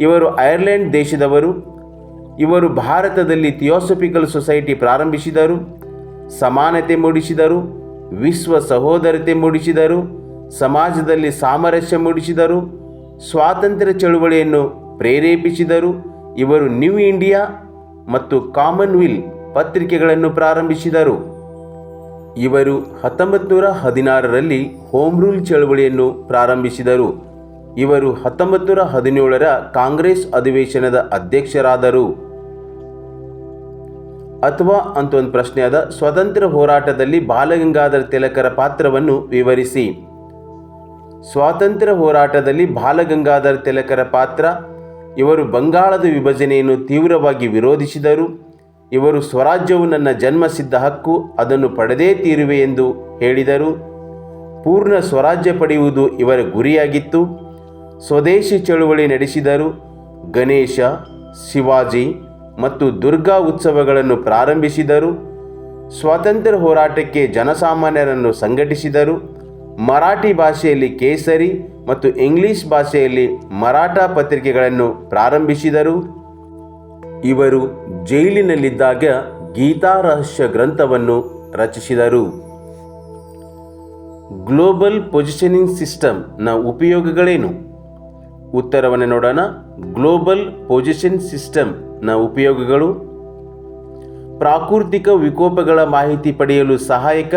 ಇವರು ಐರ್ಲೆಂಡ್ ದೇಶದವರು ಇವರು ಭಾರತದಲ್ಲಿ ಥಿಯೋಸಫಿಕಲ್ ಸೊಸೈಟಿ ಪ್ರಾರಂಭಿಸಿದರು, ಸಮಾನತೆ ಮೂಡಿಸಿದರು, ವಿಶ್ವ ಸಹೋದರತೆ ಮೂಡಿಸಿದರು, ಸಮಾಜದಲ್ಲಿ ಸಾಮರಸ್ಯ ಮೂಡಿಸಿದರು, ಸ್ವಾತಂತ್ರ್ಯ ಚಳುವಳಿಯನ್ನು ಪ್ರೇರೇಪಿಸಿದರು. ಇವರು ನ್ಯೂ ಇಂಡಿಯಾ ಮತ್ತು ಕಾಮನ್ವೆಲ್ ಪತ್ರಿಕೆಗಳನ್ನು ಪ್ರಾರಂಭಿಸಿದರು. ಇವರು ಹತ್ತೊಂಬತ್ತು ನೂರ ಹದಿನಾರರಲ್ಲಿ ಹೋಮ್ ರೂಲ್ ಚಳುವಳಿಯನ್ನು ಪ್ರಾರಂಭಿಸಿದರು. ಇವರು ಹತ್ತೊಂಬತ್ತು ನೂರ ಹದಿನೇಳರ ಕಾಂಗ್ರೆಸ್ ಅಧಿವೇಶನದ ಅಧ್ಯಕ್ಷರಾದರು. ಅಥವಾ ಅಂತ ಒಂದು ಪ್ರಶ್ನೆ ಆದ ಸ್ವತಂತ್ರ ಹೋರಾಟದಲ್ಲಿ ಬಾಲಗಂಗಾಧರ ತಿಲಕರ ಪಾತ್ರವನ್ನು ವಿವರಿಸಿ. ಸ್ವಾತಂತ್ರ್ಯ ಹೋರಾಟದಲ್ಲಿ ಬಾಲಗಂಗಾಧರ ತಿಲಕರ ಪಾತ್ರ, ಇವರು ಬಂಗಾಳದ ವಿಭಜನೆಯನ್ನು ತೀವ್ರವಾಗಿ ವಿರೋಧಿಸಿದರು. ಇವರು ಸ್ವರಾಜ್ಯವು ನನ್ನ ಜನ್ಮಸಿದ್ಧ ಹಕ್ಕು, ಅದನ್ನು ಪಡೆದೇ ತೀರುವೆ ಎಂದು ಹೇಳಿದರು. ಪೂರ್ಣ ಸ್ವರಾಜ್ಯ ಪಡೆಯುವುದು ಇವರ ಗುರಿಯಾಗಿತ್ತು. ಸ್ವದೇಶಿ ಚಳುವಳಿ ನಡೆಸಿದರು. ಗಣೇಶ, ಶಿವಾಜಿ ಮತ್ತು ದುರ್ಗಾ ಉತ್ಸವಗಳನ್ನು ಪ್ರಾರಂಭಿಸಿದರು. ಸ್ವಾತಂತ್ರ್ಯ ಹೋರಾಟಕ್ಕೆ ಜನಸಾಮಾನ್ಯರನ್ನು ಸಂಘಟಿಸಿದರು. ಮರಾಠಿ ಭಾಷೆಯಲ್ಲಿ ಕೇಸರಿ ಮತ್ತು ಇಂಗ್ಲಿಷ್ ಭಾಷೆಯಲ್ಲಿ ಮರಾಠ ಪತ್ರಿಕೆಗಳನ್ನು ಪ್ರಾರಂಭಿಸಿದರು. ಇವರು ಜೈಲಿನಲ್ಲಿದ್ದಾಗ ಗೀತಾ ರಹಸ್ಯ ಗ್ರಂಥವನ್ನು ರಚಿಸಿದರು. ಗ್ಲೋಬಲ್ ಪೊಸಿಷನಿಂಗ್ ಸಿಸ್ಟಮ್ನ ಉಪಯೋಗಗಳೇನು? ಉತ್ತರವನ್ನು ನೋಡೋಣ. ಗ್ಲೋಬಲ್ ಪೊಸಿಷನ್ ಸಿಸ್ಟಮ್ನ ಉಪಯೋಗಗಳು. ಪ್ರಾಕೃತಿಕ ವಿಕೋಪಗಳ ಮಾಹಿತಿ ಪಡೆಯಲು ಸಹಾಯಕ.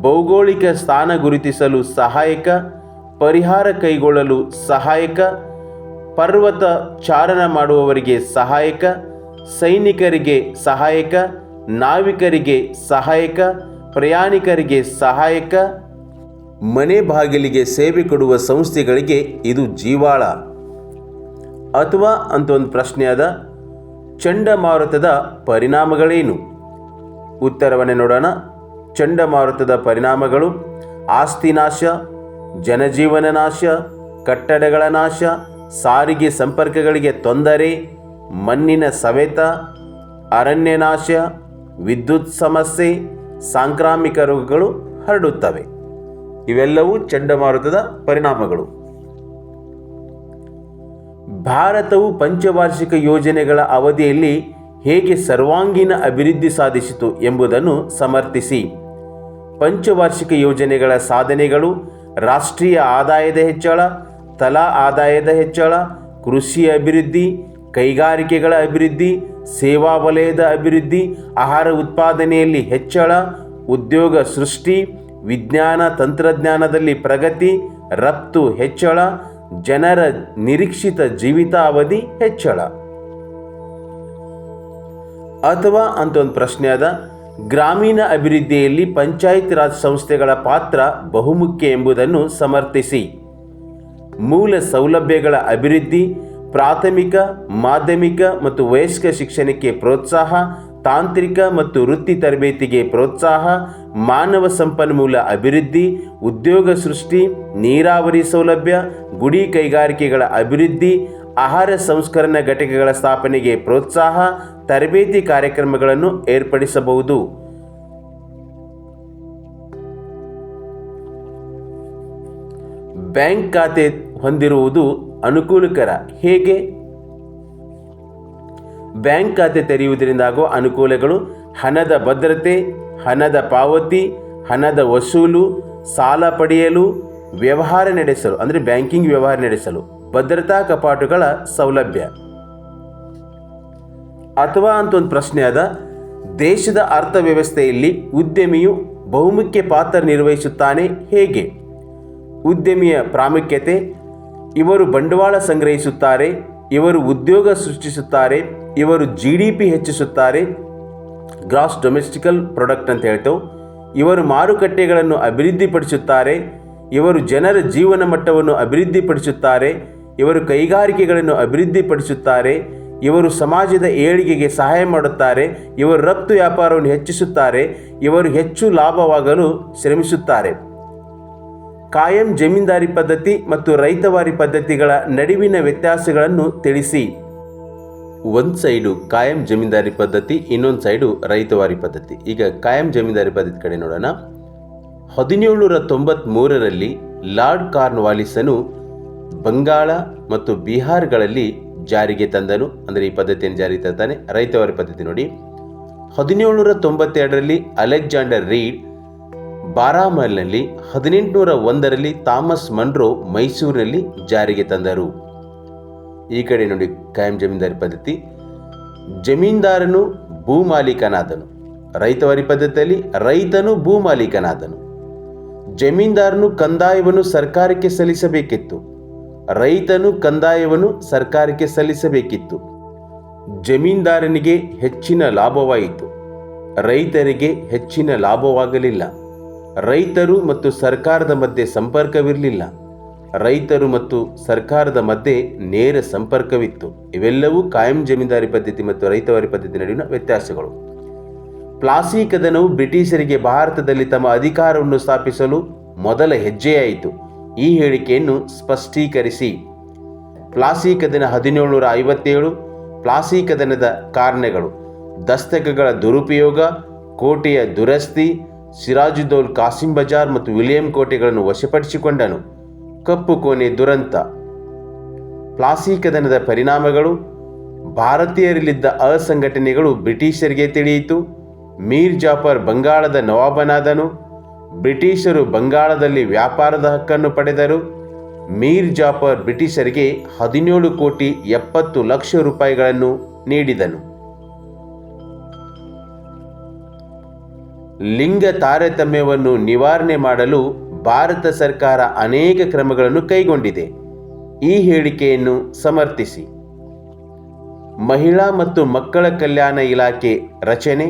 ಭೌಗೋಳಿಕ ಸ್ಥಾನ ಗುರುತಿಸಲು ಸಹಾಯಕ. ಪರಿಹಾರ ಕೈಗೊಳ್ಳಲು ಸಹಾಯಕ. ಪರ್ವತ ಚಾರಣ ಮಾಡುವವರಿಗೆ ಸಹಾಯಕ. ಸೈನಿಕರಿಗೆ ಸಹಾಯಕ. ನಾವಿಕರಿಗೆ ಸಹಾಯಕ. ಪ್ರಯಾಣಿಕರಿಗೆ ಸಹಾಯಕ. ಮನೆ ಬಾಗಿಲಿಗೆ ಸೇವೆ ಕೊಡುವ ಸಂಸ್ಥೆಗಳಿಗೆ ಇದು ಜೀವಾಳ. ಅಥವಾ ಅಂತ ಒಂದು ಪ್ರಶ್ನೆ ಅದ ಚಂಡಮಾರುತದ ಪರಿಣಾಮಗಳೇನು? ಉತ್ತರವನ್ನೇ ನೋಡೋಣ. ಚಂಡಮಾರುತದ ಪರಿಣಾಮಗಳು ಆಸ್ತಿ ನಾಶ, ಜನಜೀವನ ನಾಶ, ಕಟ್ಟಡಗಳ ನಾಶ, ಸಾರಿಗೆ ಸಂಪರ್ಕಗಳಿಗೆ ತೊಂದರೆ, ಮಣ್ಣಿನ ಸವೆತ ಅರಣ್ಯ ನಾಶ ವಿದ್ಯುತ್ ಸಮಸ್ಯೆ, ಸಾಂಕ್ರಾಮಿಕ ರೋಗಗಳು ಹರಡುತ್ತವೆ. ಇವೆಲ್ಲವೂ ಚಂಡಮಾರುತದ ಪರಿಣಾಮಗಳು. ಭಾರತವು ಪಂಚವಾರ್ಷಿಕ ಯೋಜನೆಗಳ ಅವಧಿಯಲ್ಲಿ ಹೇಗೆ ಸರ್ವಾಂಗೀಣ ಅಭಿವೃದ್ಧಿ ಸಾಧಿಸಿತು ಎಂಬುದನ್ನು ಸಮರ್ಥಿಸಿ. ಪಂಚವಾರ್ಷಿಕ ಯೋಜನೆಗಳ ಸಾಧನೆಗಳು ರಾಷ್ಟ್ರೀಯ ಆದಾಯದ ಹೆಚ್ಚಳ, ತಲಾ ಆದಾಯದ ಹೆಚ್ಚಳ, ಕೃಷಿ ಅಭಿವೃದ್ಧಿ, ಕೈಗಾರಿಕೆಗಳ ಅಭಿವೃದ್ಧಿ, ಸೇವಾ ವಲಯದ ಅಭಿವೃದ್ಧಿ, ಆಹಾರ ಉತ್ಪಾದನೆಯಲ್ಲಿ ಹೆಚ್ಚಳ, ಉದ್ಯೋಗ ಸೃಷ್ಟಿ ವಿಜ್ಞಾನ ತಂತ್ರಜ್ಞಾನದಲ್ಲಿ ಪ್ರಗತಿ, ರಫ್ತು ಹೆಚ್ಚಳ, ಜನರ ನಿರೀಕ್ಷಿತ ಜೀವಿತಾವಧಿ ಹೆಚ್ಚಳ. ಅಥವಾ ಅಂತ ಒಂದು ಪ್ರಶ್ನೆ ಅದ ಗ್ರಾಮೀಣ ಅಭಿವೃದ್ಧಿಯಲ್ಲಿ ಪಂಚಾಯತ್ ರಾಜ್ ಸಂಸ್ಥೆಗಳ ಪಾತ್ರ ಬಹುಮುಖ್ಯ ಎಂಬುದನ್ನು ಸಮರ್ಥಿಸಿ. ಮೂಲ ಸೌಲಭ್ಯಗಳ ಅಭಿವೃದ್ಧಿ, ಪ್ರಾಥಮಿಕ, ಮಾಧ್ಯಮಿಕ ಮತ್ತು ವಯಸ್ಕ ಶಿಕ್ಷಣಕ್ಕೆ ಪ್ರೋತ್ಸಾಹ ತಾಂತ್ರಿಕ ಮತ್ತು ವೃತ್ತಿ ತರಬೇತಿಗೆ ಪ್ರೋತ್ಸಾಹ, ಮಾನವ ಸಂಪನ್ಮೂಲ ಅಭಿವೃದ್ಧಿ, ಉದ್ಯೋಗ ಸೃಷ್ಟಿ, ನೀರಾವರಿ ಸೌಲಭ್ಯ, ಗುಡಿ ಕೈಗಾರಿಕೆಗಳ ಅಭಿವೃದ್ಧಿ, ಆಹಾರ ಸಂಸ್ಕರಣಾ ಘಟಕಗಳ ಸ್ಥಾಪನೆಗೆ ಪ್ರೋತ್ಸಾಹ, ತರಬೇತಿ ಕಾರ್ಯಕ್ರಮಗಳನ್ನು ಏರ್ಪಡಿಸಬಹುದು. ಬ್ಯಾಂಕ್ ಖಾತೆ ಹೊಂದಿರುವುದು ಅನುಕೂಲಕರ. ಹೇಗೆ? ಬ್ಯಾಂಕ್ ಖಾತೆ ತೆರೆಯುವುದರಿಂದ ಆಗುವ ಅನುಕೂಲಗಳು, ಹಣದ ಭದ್ರತೆ, ಹಣದ ಪಾವತಿ, ಹಣದ ವಸೂಲು, ಸಾಲ ಪಡೆಯಲು, ವ್ಯವಹಾರ ನಡೆಸಲು, ಅಂದರೆ ಬ್ಯಾಂಕಿಂಗ್ ವ್ಯವಹಾರ ನಡೆಸಲು, ಭದ್ರತಾ ಕಪಾಟುಗಳ ಸೌಲಭ್ಯ. ಅಥವಾ ಅಂತ ಒಂದು ಪ್ರಶ್ನೆ ಆದ, ದೇಶದ ಅರ್ಥವ್ಯವಸ್ಥೆಯಲ್ಲಿ ಉದ್ಯಮಿಯು ಬಹುಮುಖ್ಯ ಪಾತ್ರ ನಿರ್ವಹಿಸುತ್ತಾನೆ ಹೇಗೆ? ಉದ್ಯಮಿಯ ಪ್ರಾಮುಖ್ಯತೆ, ಇವರು ಬಂಡವಾಳ ಸಂಗ್ರಹಿಸುತ್ತಾರೆ, ಇವರು ಉದ್ಯೋಗ ಸೃಷ್ಟಿಸುತ್ತಾರೆ ಇವರು ಜಿ ಡಿ ಪಿ ಹೆಚ್ಚಿಸುತ್ತಾರೆ ಗ್ರಾಸ್ ಡೊಮೆಸ್ಟಿಕಲ್ ಪ್ರಾಡಕ್ಟ್ ಅಂತ ಹೇಳ್ತೇವೆ. ಇವರು ಮಾರುಕಟ್ಟೆಗಳನ್ನು ಅಭಿವೃದ್ಧಿಪಡಿಸುತ್ತಾರೆ, ಇವರು ಜನರ ಜೀವನ ಮಟ್ಟವನ್ನು ಅಭಿವೃದ್ಧಿಪಡಿಸುತ್ತಾರೆ, ಇವರು ಕೈಗಾರಿಕೆಗಳನ್ನು ಅಭಿವೃದ್ಧಿಪಡಿಸುತ್ತಾರೆ, ಇವರು ಸಮಾಜದ ಏಳಿಗೆಗೆ ಸಹಾಯ ಮಾಡುತ್ತಾರೆ, ಇವರು ರಫ್ತು ವ್ಯಾಪಾರವನ್ನು ಹೆಚ್ಚಿಸುತ್ತಾರೆ, ಇವರು ಹೆಚ್ಚು ಲಾಭವಾಗಲು ಶ್ರಮಿಸುತ್ತಾರೆ. ಕಾಯಂ ಜಮೀನ್ದಾರಿ ಪದ್ಧತಿ ಮತ್ತು ರೈತವಾರಿ ಪದ್ಧತಿಗಳ ನಡುವಿನ ವ್ಯತ್ಯಾಸಗಳನ್ನು ತಿಳಿಸಿ. ಒಂದು ಸೈಡು ಕಾಯಂ ಜಮೀನ್ದಾರಿ ಪದ್ಧತಿ, ಇನ್ನೊಂದು ಸೈಡು ರೈತವಾರಿ ಪದ್ಧತಿ. ಈಗ ಕಾಯಂ ಜಮೀನ್ದಾರಿ ಪದ್ಧತಿ ಕಡೆ ನೋಡೋಣ. ಹದಿನೇಳುನೂರ ತೊಂಬತ್ತ್ಮೂರರಲ್ಲಿ ಲಾರ್ಡ್ ಕಾರ್ನ್ವಾಲಿಸನು ಬಂಗಾಳ ಮತ್ತು ಬಿಹಾರ್ಗಳಲ್ಲಿ ಜಾರಿಗೆ ತಂದನು. ಅಂದರೆ ಈ ಪದ್ಧತಿಯನ್ನು ಜಾರಿಗೆ ತರ್ತಾನೆ. ರೈತವಾರಿ ಪದ್ಧತಿ ನೋಡಿ. ಹದಿನೇಳುನೂರ ತೊಂಬತ್ತೆರಡರಲ್ಲಿ ಅಲೆಕ್ಸಾಂಡರ್ ರೀಡ್ ಬಾರಾಮಲ್ನಲ್ಲಿ ಹದಿನೆಂಟುನೂರ ಒಂದರಲ್ಲಿ ಥಾಮಸ್ ಮನ್ರೋ ಮೈಸೂರಿನಲ್ಲಿ ಜಾರಿಗೆ ತಂದರು. ಈ ಕಡೆ ನೋಡಿ ಕಾಯಂ ಜಮೀನ್ದಾರಿ ಪದ್ಧತಿ. ಜಮೀನ್ದಾರನು ಭೂಮಾಲೀಕನಾದನು ರೈತವಾರಿ ಪದ್ಧತಿಯಲ್ಲಿ ರೈತನು ಭೂಮಾಲೀಕನಾದನು ಜಮೀನ್ದಾರನು ಕಂದಾಯವನ್ನು ಸರ್ಕಾರಕ್ಕೆ ಸಲ್ಲಿಸಬೇಕಿತ್ತು. ರೈತನು ಕಂದಾಯವನ್ನು ಸರ್ಕಾರಕ್ಕೆ ಸಲ್ಲಿಸಬೇಕಿತ್ತು. ಜಮೀನ್ದಾರನಿಗೆ ಹೆಚ್ಚಿನ ಲಾಭವಾಯಿತು. ರೈತರಿಗೆ ಹೆಚ್ಚಿನ ಲಾಭವಾಗಲಿಲ್ಲ. ರೈತರು ಮತ್ತು ಸರ್ಕಾರದ ಮಧ್ಯೆ ಸಂಪರ್ಕವಿರಲಿಲ್ಲ. ರೈತರು ಮತ್ತು ಸರ್ಕಾರದ ಮಧ್ಯೆ ನೇರ ಸಂಪರ್ಕವಿತ್ತು. ಇವೆಲ್ಲವೂ ಕಾಯಂ ಜಮೀನ್ದಾರಿ ಪದ್ಧತಿ ಮತ್ತು ರೈತವಾರಿ ಪದ್ಧತಿ ನಡುವಿನ ವ್ಯತ್ಯಾಸಗಳು. ಪ್ಲಾಸಿ ಕದನವು ಬ್ರಿಟಿಷರಿಗೆ ಭಾರತದಲ್ಲಿ ತಮ್ಮ ಅಧಿಕಾರವನ್ನು ಸ್ಥಾಪಿಸಲು ಮೊದಲ ಹೆಜ್ಜೆಯಾಯಿತು. ಈ ಹೇಳಿಕೆಯನ್ನು ಸ್ಪಷ್ಟೀಕರಿಸಿ. ಪ್ಲಾಸಿ ಕದನ ಹದಿನೇಳುನೂರ ಐವತ್ತೇಳು ಪ್ಲಾಸಿ ಕದನದ ಕಾರಣಗಳು. ದಸ್ತಕಗಳ ದುರುಪಯೋಗ, ಕೋಟೆಯ ದುರಸ್ತಿ ಸಿರಾಜುದ್ದೌಲ್ ಕಾಸಿಂ ಬಜಾರ್ ಮತ್ತು ವಿಲಿಯಂ ಕೋಟೆಗಳನ್ನು ವಶಪಡಿಸಿಕೊಂಡನು. ಕಪ್ಪು ಕೋಣೆ ದುರಂತ. ಪ್ಲಾಸಿ ಕದನದ ಪರಿಣಾಮಗಳು, ಭಾರತೀಯರಲ್ಲಿದ್ದ ಅಸಂಘಟನೆಗಳು ಬ್ರಿಟಿಷರಿಗೆ ತಿಳಿಯಿತು. ಮೀರ್ ಜಾಫರ್ ಬಂಗಾಳದ ನವಾಬನಾದನು, ಬ್ರಿಟಿಷರು ಬಂಗಾಳದಲ್ಲಿ ವ್ಯಾಪಾರದ ಹಕ್ಕನ್ನು ಪಡೆದರು. ಮೀರ್ ಜಾಫರ್ ಬ್ರಿಟಿಷರಿಗೆ ಹದಿನೇಳು ಕೋಟಿ ಎಪ್ಪತ್ತು ಲಕ್ಷ ರೂಪಾಯಿಗಳನ್ನು ನೀಡಿದನು. ಲಿಂಗ ತಾರತಮ್ಯವನ್ನು ನಿವಾರಣೆ ಮಾಡಲು ಭಾರತ ಸರ್ಕಾರ ಅನೇಕ ಕ್ರಮಗಳನ್ನು ಕೈಗೊಂಡಿದೆ. ಈ ಹೇಳಿಕೆಯನ್ನು ಸಮರ್ಥಿಸಿ. ಮಹಿಳಾ ಮತ್ತು ಮಕ್ಕಳ ಕಲ್ಯಾಣ ಇಲಾಖೆ ರಚನೆ,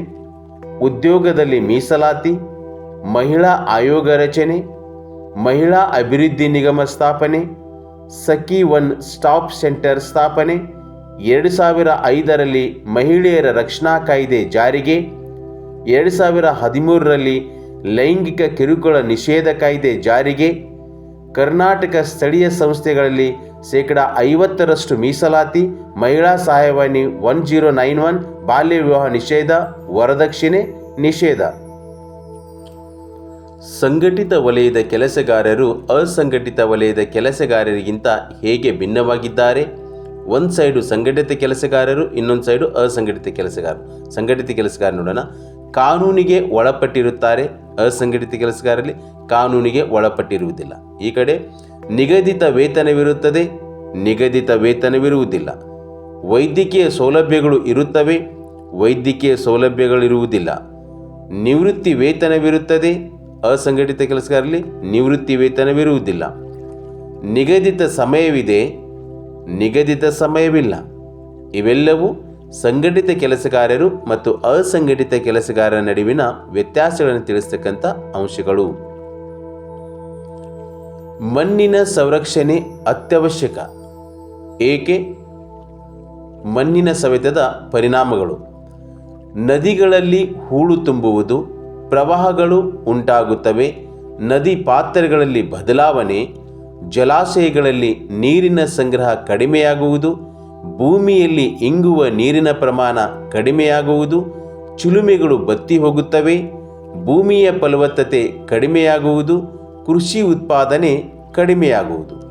ಉದ್ಯೋಗದಲ್ಲಿ ಮೀಸಲಾತಿ, ಮಹಿಳಾ ಆಯೋಗ ರಚನೆ, ಮಹಿಳಾ ಅಭಿವೃದ್ಧಿ ನಿಗಮ ಸ್ಥಾಪನೆ, ಸಖಿ ಒನ್ ಸ್ಟಾಪ್ ಸೆಂಟರ್ ಸ್ಥಾಪನೆ, ಎರಡು ಸಾವಿರ ಐದರಲ್ಲಿ ಮಹಿಳೆಯರ ರಕ್ಷಣಾ ಕಾಯ್ದೆ ಜಾರಿಗೆ, ಎರಡು ಸಾವಿರ ಹದಿಮೂರರಲ್ಲಿ ಲೈಂಗಿಕ ಕಿರುಕುಳ ನಿಷೇಧ ಕಾಯ್ದೆ ಜಾರಿಗೆ ಕರ್ನಾಟಕ ಸ್ಥಳೀಯ ಸಂಸ್ಥೆಗಳಲ್ಲಿ ಶೇಕಡ ಐವತ್ತರಷ್ಟು ಮೀಸಲಾತಿ, ಮಹಿಳಾ ಸಹಾಯವಾಣಿ ಒನ್ ಜೀರೋ ನೈನ್ ಒನ್, ಬಾಲ್ಯ ವಿವಾಹ ನಿಷೇಧ, ವರದಕ್ಷಿಣೆ ನಿಷೇಧ. ಸಂಘಟಿತ ವಲಯದ ಕೆಲಸಗಾರರು ಅಸಂಘಟಿತ ವಲಯದ ಕೆಲಸಗಾರರಿಗಿಂತ ಹೇಗೆ ಭಿನ್ನವಾಗಿದ್ದಾರೆ? ಒಂದು ಸೈಡು ಸಂಘಟಿತ ಕೆಲಸಗಾರರು, ಇನ್ನೊಂದು ಸೈಡು ಅಸಂಘಟಿತ ಕೆಲಸಗಾರರು. ಸಂಘಟಿತ ಕೆಲಸಗಾರ ನೋಡೋಣ. ಕಾನೂನಿಗೆ ಒಳಪಟ್ಟಿರುತ್ತಾರೆ. ಅಸಂಘಟಿತ ಕೆಲಸಗಾರರಲ್ಲಿ ಕಾನೂನಿಗೆ ಒಳಪಟ್ಟಿರುವುದಿಲ್ಲ. ಈ ಕಡೆ ನಿಗದಿತ ವೇತನವಿರುತ್ತದೆ, ನಿಗದಿತ ವೇತನವಿರುವುದಿಲ್ಲ. ವೈದ್ಯಕೀಯ ಸೌಲಭ್ಯಗಳು ಇರುತ್ತವೆ, ವೈದ್ಯಕೀಯ ಸೌಲಭ್ಯಗಳಿರುವುದಿಲ್ಲ. ನಿವೃತ್ತಿ ವೇತನವಿರುತ್ತದೆ, ಅಸಂಘಟಿತ ಕೆಲಸಗಾರರಲ್ಲಿ ನಿವೃತ್ತಿ ವೇತನವಿರುವುದಿಲ್ಲ. ನಿಗದಿತ ಸಮಯವಿದೆ, ನಿಗದಿತ ಸಮಯವಿಲ್ಲ. ಇವೆಲ್ಲವೂ ಸಂಘಟಿತ ಕೆಲಸಗಾರರು ಮತ್ತು ಅಸಂಘಟಿತ ಕೆಲಸಗಾರರ ನಡುವಿನ ವ್ಯತ್ಯಾಸಗಳನ್ನು ತಿಳಿಸ್ತಕ್ಕಂಥ ಅಂಶಗಳು. ಮಣ್ಣಿನ ಸಂರಕ್ಷಣೆ ಅತ್ಯವಶ್ಯಕ. ಏಕೆ? ಮಣ್ಣಿನ ಸವೆತದ ಪರಿಣಾಮಗಳು. ನದಿಗಳಲ್ಲಿ ಹೂಳು ತುಂಬುವುದು, ಪ್ರವಾಹಗಳು ಉಂಟಾಗುತ್ತವೆ, ನದಿ ಪಾತ್ರೆಗಳಲ್ಲಿ ಬದಲಾವಣೆ, ಜಲಾಶಯಗಳಲ್ಲಿ ನೀರಿನ ಸಂಗ್ರಹ ಕಡಿಮೆಯಾಗುವುದು ಭೂಮಿಯಲ್ಲಿ ಇಂಗುವ ನೀರಿನ ಪ್ರಮಾಣ ಕಡಿಮೆಯಾಗುವುದು, ಚಿಲುಮೆಗಳು ಬತ್ತಿ ಹೋಗುತ್ತವೆ, ಭೂಮಿಯ ಫಲವತ್ತತೆ ಕಡಿಮೆಯಾಗುವುದು, ಕೃಷಿ ಉತ್ಪಾದನೆ ಕಡಿಮೆಯಾಗುವುದು.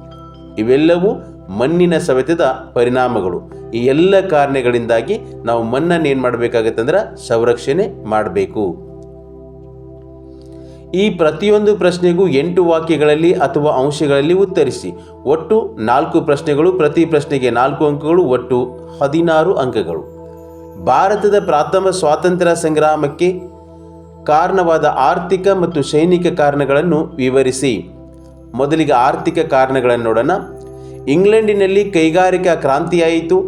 ಇವೆಲ್ಲವೂ ಮಣ್ಣಿನ ಸವೆತದ ಪರಿಣಾಮಗಳು. ಈ ಎಲ್ಲ ಕಾರಣಗಳಿಂದಾಗಿ ನಾವು ಮಣ್ಣನ್ನು ಏನು ಮಾಡಬೇಕಾಗತ್ತಂದ್ರೆ ಸಂರಕ್ಷಣೆ ಮಾಡಬೇಕು. ಈ ಪ್ರತಿಯೊಂದು ಪ್ರಶ್ನೆಗೂ ಎಂಟು ವಾಕ್ಯಗಳಲ್ಲಿ ಅಥವಾ ಅಂಶಗಳಲ್ಲಿ ಉತ್ತರಿಸಿ. ಒಟ್ಟು ನಾಲ್ಕು ಪ್ರಶ್ನೆಗಳು, ಪ್ರತಿ ಪ್ರಶ್ನೆಗೆ ನಾಲ್ಕು ಅಂಕಗಳು, ಒಟ್ಟು ಹದಿನಾರು ಅಂಕಗಳು. ಭಾರತದ ಪ್ರಾಥಮ ಸ್ವಾತಂತ್ರ್ಯ ಸಂಗ್ರಾಮಕ್ಕೆ ಕಾರಣವಾದ ಆರ್ಥಿಕ ಮತ್ತು ಸೈನಿಕ ಕಾರಣಗಳನ್ನು ವಿವರಿಸಿ. ಮೊದಲಿಗೆ ಆರ್ಥಿಕ ಕಾರಣಗಳನ್ನು ನೋಡೋಣ ಇಂಗ್ಲೆಂಡಿನಲ್ಲಿ ಕೈಗಾರಿಕಾ ಕ್ರಾಂತಿಯಾಯಿತು.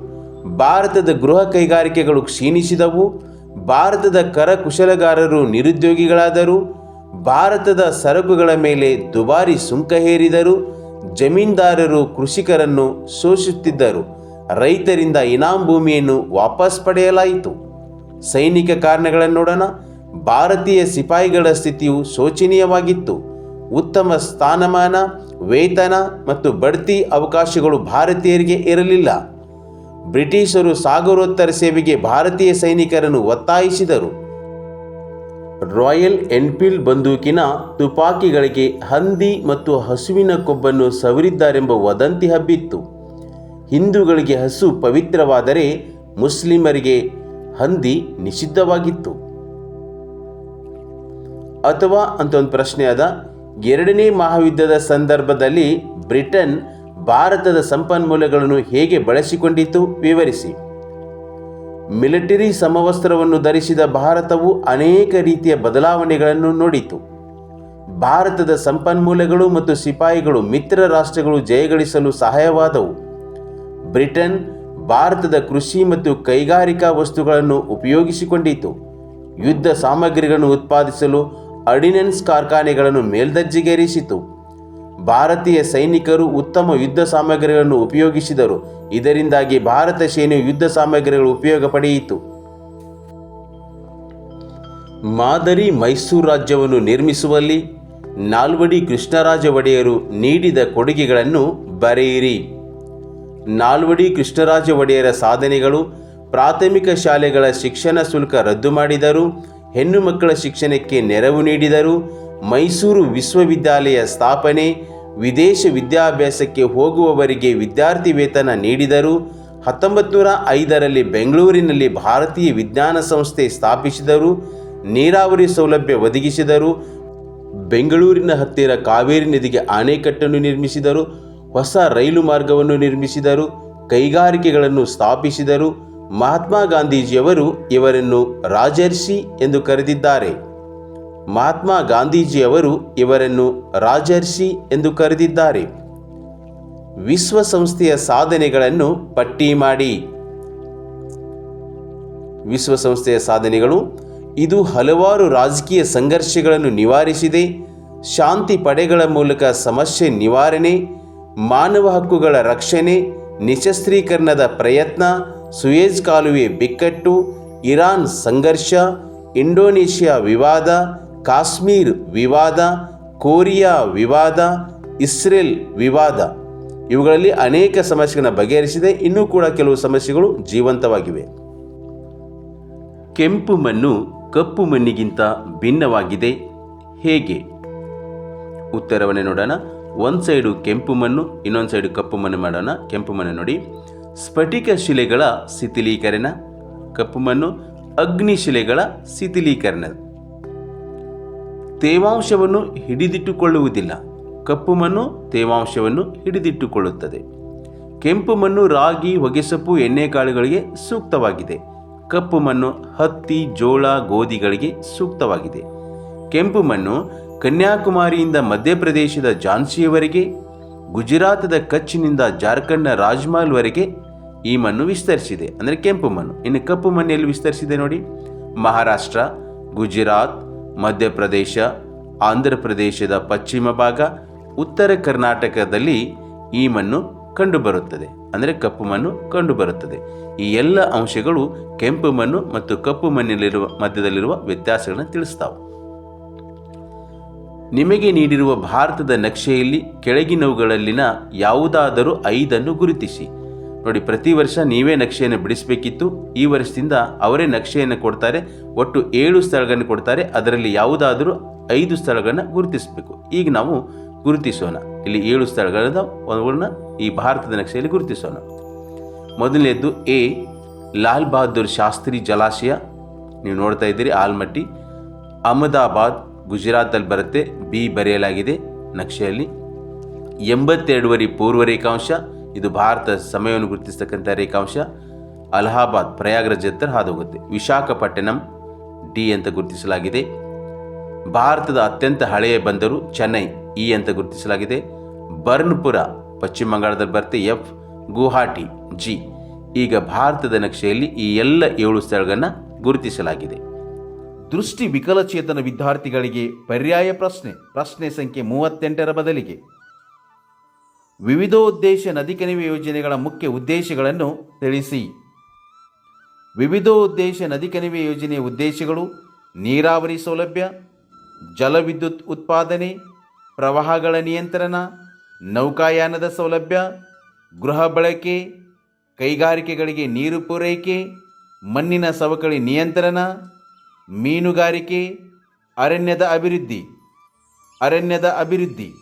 ಭಾರತದ ಗೃಹ ಕೈಗಾರಿಕೆಗಳು ಕ್ಷೀಣಿಸಿದವು. ಭಾರತದ ಕರಕುಶಲಗಾರರು ನಿರುದ್ಯೋಗಿಗಳಾದರು. ಭಾರತದ ಸರಕುಗಳ ಮೇಲೆ ದುಬಾರಿ ಸುಂಕ ಹೇರಿದರು ಜಮೀನ್ದಾರರು ಕೃಷಿಕರನ್ನು ಶೋಷಿಸುತ್ತಿದ್ದರು. ರೈತರಿಂದ ಇನಾಂ ಭೂಮಿಯನ್ನು ವಾಪಸ್ ಪಡೆಯಲಾಯಿತು. ಸೈನಿಕ ಕಾರಣಗಳನ್ನು ನೋಡೋಣ ಭಾರತೀಯ ಸಿಪಾಯಿಗಳ ಸ್ಥಿತಿಯು ಶೋಚನೀಯವಾಗಿತ್ತು. ಉತ್ತಮ ಸ್ಥಾನಮಾನ, ವೇತನ ಮತ್ತು ಬಡ್ತಿ ಅವಕಾಶಗಳು ಭಾರತೀಯರಿಗೆ ಇರಲಿಲ್ಲ. ಬ್ರಿಟಿಷರು ಸಾಗರೋತ್ತರ ಸೇವೆಗೆ ಭಾರತೀಯ ಸೈನಿಕರನ್ನು ಒತ್ತಾಯಿಸಿದರು. ರಾಯಲ್ ಎನ್ಫೀಲ್ಡ್ ಬಂದೂಕಿನ ತುಪಾಕಿಗಳಿಗೆ ಹಂದಿ ಮತ್ತು ಹಸುವಿನ ಕೊಬ್ಬನ್ನು ಸವರಿದ್ದಾರೆಂಬ ವದಂತಿ ಹಬ್ಬಿತ್ತು. ಹಿಂದೂಗಳಿಗೆ ಹಸು ಪವಿತ್ರವಾದರೆ ಮುಸ್ಲಿಮರಿಗೆ ಹಂದಿ ನಿಷಿದ್ಧವಾಗಿತ್ತು. ಅಥವಾ ಅಂತ ಒಂದು ಪ್ರಶ್ನೆ ಅದ, ಎರಡನೇ ಮಹಾಯುದ್ಧದ ಸಂದರ್ಭದಲ್ಲಿ ಬ್ರಿಟನ್ ಭಾರತದ ಸಂಪನ್ಮೂಲಗಳನ್ನು ಹೇಗೆ ಬಳಸಿಕೊಂಡಿತು, ವಿವರಿಸಿ. ಮಿಲಿಟರಿ ಸಮವಸ್ತ್ರವನ್ನು ಧರಿಸಿದ ಭಾರತವು ಅನೇಕ ರೀತಿಯ ಬದಲಾವಣೆಗಳನ್ನು ನೋಡಿತು. ಭಾರತದ ಸಂಪನ್ಮೂಲಗಳು ಮತ್ತು ಸಿಪಾಯಿಗಳು ಮಿತ್ರ ರಾಷ್ಟ್ರಗಳು ಜಯಗಳಿಸಲು ಸಹಾಯವಾದವು. ಬ್ರಿಟನ್ ಭಾರತದ ಕೃಷಿ ಮತ್ತು ಕೈಗಾರಿಕಾ ವಸ್ತುಗಳನ್ನು ಉಪಯೋಗಿಸಿಕೊಂಡಿತು. ಯುದ್ಧ ಸಾಮಗ್ರಿಗಳನ್ನು ಉತ್ಪಾದಿಸಲು ಅರ್ಡಿನೆನ್ಸ್ ಕಾರ್ಖಾನೆಗಳನ್ನು ಮೇಲ್ದರ್ಜೆಗೇರಿಸಿತು. ಭಾರತೀಯ ಸೈನಿಕರು ಉತ್ತಮ ಯುದ್ಧ ಸಾಮಗ್ರಿಗಳನ್ನು ಉಪಯೋಗಿಸಿದರು. ಇದರಿಂದಾಗಿ ಭಾರತ ಸೇನೆಯು ಯುದ್ಧ ಸಾಮಗ್ರಿಗಳ ಉಪಯೋಗ ಪಡೆಯಿತು. ಮಾದರಿ ಮೈಸೂರು ರಾಜ್ಯವನ್ನು ನಿರ್ಮಿಸುವಲ್ಲಿ ನಾಲ್ವಡಿ ಕೃಷ್ಣರಾಜ ಒಡೆಯರು ನೀಡಿದ ಕೊಡುಗೆಗಳನ್ನು ಬರೆಯಿರಿ. ನಾಲ್ವಡಿ ಕೃಷ್ಣರಾಜ ಒಡೆಯರ ಸಾಧನೆಗಳು ಪ್ರಾಥಮಿಕ ಶಾಲೆಗಳ ಶಿಕ್ಷಣ ಶುಲ್ಕ ರದ್ದು ಮಾಡಿದರು. ಹೆಣ್ಣು ಮಕ್ಕಳ ಶಿಕ್ಷಣಕ್ಕೆ ನೆರವು ನೀಡಿದರು. ಮೈಸೂರು ವಿಶ್ವವಿದ್ಯಾಲಯ ಸ್ಥಾಪನೆ, ವಿದೇಶ ವಿದ್ಯಾಭ್ಯಾಸಕ್ಕೆ ಹೋಗುವವರಿಗೆ ವಿದ್ಯಾರ್ಥಿ ವೇತನ ನೀಡಿದರು. ಹತ್ತೊಂಬತ್ತು ನೂರ ಐದರಲ್ಲಿ ಬೆಂಗಳೂರಿನಲ್ಲಿ ಭಾರತೀಯ ವಿಜ್ಞಾನ ಸಂಸ್ಥೆ ಸ್ಥಾಪಿಸಿದರು. ನೀರಾವರಿ ಸೌಲಭ್ಯ ಒದಗಿಸಿದರು. ಬೆಂಗಳೂರಿನ ಹತ್ತಿರ ಕಾವೇರಿ ನದಿಗೆ ಅಣೆಕಟ್ಟನ್ನು ನಿರ್ಮಿಸಿದರು. ಹೊಸ ರೈಲು ಮಾರ್ಗವನ್ನು ನಿರ್ಮಿಸಿದರು. ಕೈಗಾರಿಕೆಗಳನ್ನು ಸ್ಥಾಪಿಸಿದರು. ಮಹಾತ್ಮ ಗಾಂಧೀಜಿಯವರು ಇವರನ್ನು ರಾಜರ್ಷಿ ಎಂದು ಕರೆದಿದ್ದಾರೆ. ಮಹಾತ್ಮ ಗಾಂಧೀಜಿಯವರು ಇವರನ್ನು ರಾಜರ್ಷಿ ಎಂದು ಕರೆದಿದ್ದಾರೆ. ವಿಶ್ವಸಂಸ್ಥೆಯ ಸಾಧನೆಗಳನ್ನು ಪಟ್ಟಿ ಮಾಡಿ. ವಿಶ್ವಸಂಸ್ಥೆಯ ಸಾಧನೆಗಳು ಇದು ಹಲವಾರು ರಾಜಕೀಯ ಸಂಘರ್ಷಗಳನ್ನು ನಿವಾರಿಸಿದೆ. ಶಾಂತಿ ಪಡೆಗಳ ಮೂಲಕ ಸಮಸ್ಯೆ ನಿವಾರಣೆ, ಮಾನವ ಹಕ್ಕುಗಳ ರಕ್ಷಣೆ, ನಿಶಸ್ತ್ರೀಕರಣದ ಪ್ರಯತ್ನ, ಸುಯೇಜ್ ಕಾಲುವೆ ಬಿಕ್ಕಟ್ಟು, ಇರಾನ್ ಸಂಘರ್ಷ, ಇಂಡೋನೇಷ್ಯಾ ವಿವಾದ ಕಾಶ್ಮೀರ್ ವಿವಾದ, ಕೊರಿಯಾ ವಿವಾದ, ಇಸ್ರೇಲ್ ವಿವಾದ ಇವುಗಳಲ್ಲಿ ಅನೇಕ ಸಮಸ್ಯೆಗಳನ್ನು ಬಗೆಹರಿಸಿದೆ. ಇನ್ನೂ ಕೂಡ ಕೆಲವು ಸಮಸ್ಯೆಗಳು ಜೀವಂತವಾಗಿವೆ. ಕೆಂಪು ಮಣ್ಣು ಕಪ್ಪು ಮಣ್ಣಿಗಿಂತ ಭಿನ್ನವಾಗಿದೆ. ಹೇಗೆ? ಉತ್ತರವನ್ನೇ ನೋಡೋಣ. ಒಂದು ಸೈಡು ಕೆಂಪು ಮಣ್ಣು, ಇನ್ನೊಂದು ಸೈಡು ಕಪ್ಪು ಮಣ್ಣು ಮಾಡೋಣ. ಕೆಂಪು ಮಣ್ಣು ನೋಡಿ. ಸ್ಫಟಿಕ ಶಿಲೆಗಳ ಶಿಥಿಲೀಕರಣ. ಕಪ್ಪು ಮಣ್ಣು ಅಗ್ನಿ ಶಿಲೆಗಳ ಶಿಥಿಲೀಕರಣ. ತೇವಾಂಶವನ್ನು ಹಿಡಿದಿಟ್ಟುಕೊಳ್ಳುವುದಿಲ್ಲ. ಕಪ್ಪು ಮಣ್ಣು ತೇವಾಂಶವನ್ನು ಹಿಡಿದಿಟ್ಟುಕೊಳ್ಳುತ್ತದೆ. ಕೆಂಪು ಮಣ್ಣು ರಾಗಿ, ಹೊಗೆಸೊಪ್ಪು, ಎಣ್ಣೆಕಾಳುಗಳಿಗೆ ಸೂಕ್ತವಾಗಿದೆ. ಕಪ್ಪು ಮಣ್ಣು ಹತ್ತಿ, ಜೋಳ, ಗೋಧಿಗಳಿಗೆ ಸೂಕ್ತವಾಗಿದೆ. ಕೆಂಪು ಮಣ್ಣು ಕನ್ಯಾಕುಮಾರಿಯಿಂದ ಮಧ್ಯಪ್ರದೇಶದ ಝಾನ್ಸಿಯವರೆಗೆ, ಗುಜರಾತದ ಕಚ್ನಿಂದ ಜಾರ್ಖಂಡ್ನ ರಾಜ್ಮಹಲ್ವರೆಗೆ ಈ ಮಣ್ಣು ವಿಸ್ತರಿಸಿದೆ. ಅಂದರೆ ಕೆಂಪು ಮಣ್ಣು. ಇನ್ನು ಕಪ್ಪು ಮಣ್ಣು ಎಲ್ಲಿ ವಿಸ್ತರಿಸಿದೆ ನೋಡಿ? ಮಹಾರಾಷ್ಟ್ರ, ಗುಜರಾತ್ ಮಧ್ಯಪ್ರದೇಶ ಆಂಧ್ರ ಪ್ರದೇಶದ ಪಶ್ಚಿಮ ಭಾಗ, ಉತ್ತರ ಕರ್ನಾಟಕದಲ್ಲಿ ಈ ಮಣ್ಣು ಕಂಡುಬರುತ್ತದೆ. ಅಂದರೆ ಕಪ್ಪು ಮಣ್ಣು ಕಂಡುಬರುತ್ತದೆ. ಈ ಎಲ್ಲ ಅಂಶಗಳು ಕೆಂಪು ಮಣ್ಣು ಮತ್ತು ಕಪ್ಪು ಮಣ್ಣಿನಲ್ಲಿರುವ, ಮಧ್ಯದಲ್ಲಿರುವ ವ್ಯತ್ಯಾಸಗಳನ್ನು ತಿಳಿಸ್ತಾವೆ. ನಿಮಗೆ ನೀಡಿರುವ ಭಾರತದ ನಕ್ಷೆಯಲ್ಲಿ ಕೆಳಗಿನವುಗಳಲ್ಲಿನ ಯಾವುದಾದರೂ ಐದನ್ನು ಗುರುತಿಸಿ. ನೋಡಿ, ಪ್ರತಿ ವರ್ಷ ನೀವೇ ನಕ್ಷೆಯನ್ನು ಬಿಡಿಸಬೇಕಿತ್ತು. ಈ ವರ್ಷದಿಂದ ಅವರೇ ನಕ್ಷೆಯನ್ನು ಕೊಡ್ತಾರೆ. ಒಟ್ಟು ಏಳು ಸ್ಥಳಗಳನ್ನು ಕೊಡ್ತಾರೆ. ಅದರಲ್ಲಿ ಯಾವುದಾದರೂ ಐದು ಸ್ಥಳಗಳನ್ನು ಗುರುತಿಸಬೇಕು. ಈಗ ನಾವು ಗುರುತಿಸೋಣ. ಇಲ್ಲಿ ಏಳು ಸ್ಥಳಗಳನ್ನ ಅವುಗಳನ್ನ ಈ ಭಾರತದ ನಕ್ಷೆಯಲ್ಲಿ ಗುರುತಿಸೋಣ. ಮೊದಲನೇದ್ದು ಎ, ಲಾಲ್ ಬಹದ್ದೂರ್ ಶಾಸ್ತ್ರಿ ಜಲಾಶಯ. ನೀವು ನೋಡ್ತಾ ಇದ್ದೀರಿ, ಆಲ್ಮಟ್ಟಿ. ಅಹಮದಾಬಾದ್, ಗುಜರಾತಲ್ಲಿ ಬರುತ್ತೆ. ಬಿ ಬರೆಯಲಾಗಿದೆ ನಕ್ಷೆಯಲ್ಲಿ. ಎಂಬತ್ತೆರಡುವರೆ ಪೂರ್ವ ರೇಖಾಂಶ ಇದು ಭಾರತ ಸಮಯವನ್ನು ಗುರುತಿಸತಕ್ಕಂಥ ರೇಖಾಂಶ. ಅಲಹಾಬಾದ್ ಪ್ರಯಾಗ್ರಾಜ್ ಹಾದು ಹೋಗುತ್ತೆ ವಿಶಾಖಪಟ್ಟಣಂ ಡಿ ಅಂತ ಗುರುತಿಸಲಾಗಿದೆ. ಭಾರತದ ಅತ್ಯಂತ ಹಳೆಯ ಬಂದರು ಚೆನ್ನೈ ಇ ಅಂತ ಗುರುತಿಸಲಾಗಿದೆ. ಬರ್ನ್ಪುರ ಪಶ್ಚಿಮ ಬಂಗಾಳದಲ್ಲಿ ಬರುತ್ತೆ ಎಫ್, ಗುವಾಹಟಿ, ಜಿ. ಈಗ ಭಾರತದ ನಕ್ಷೆಯಲ್ಲಿ ಈ ಎಲ್ಲ ಏಳು ಸ್ಥಳಗಳನ್ನು ಗುರುತಿಸಲಾಗಿದೆ. ದೃಷ್ಟಿ ವಿಕಲಚೇತನ ವಿದ್ಯಾರ್ಥಿಗಳಿಗೆ ಪರ್ಯಾಯ ಪ್ರಶ್ನೆ. ಪ್ರಶ್ನೆ ಸಂಖ್ಯೆ ಮೂವತ್ತೆಂಟರ ಬದಲಿಗೆ. ವಿವಿಧೋದ್ದೇಶ ನದಿ ಕಣಿವೆ ಯೋಜನೆಗಳ ಮುಖ್ಯ ಉದ್ದೇಶಗಳನ್ನು ತಿಳಿಸಿ. ವಿವಿಧೋದ್ದೇಶ ನದಿ ಕಣಿವೆ ಯೋಜನೆಯ ಉದ್ದೇಶಗಳು ನೀರಾವರಿ ಸೌಲಭ್ಯ ಜಲವಿದ್ಯುತ್ ಉತ್ಪಾದನೆ, ಪ್ರವಾಹಗಳ ನಿಯಂತ್ರಣ, ನೌಕಾಯಾನದ ಸೌಲಭ್ಯ, ಗೃಹ ಬಳಕೆ, ಕೈಗಾರಿಕೆಗಳಿಗೆ ನೀರು ಪೂರೈಕೆ, ಮಣ್ಣಿನ ಸವಕಳಿ ನಿಯಂತ್ರಣ, ಮೀನುಗಾರಿಕೆ, ಅರಣ್ಯದ ಅಭಿವೃದ್ಧಿ. ಅರಣ್ಯದ ಅಭಿವೃದ್ಧಿ.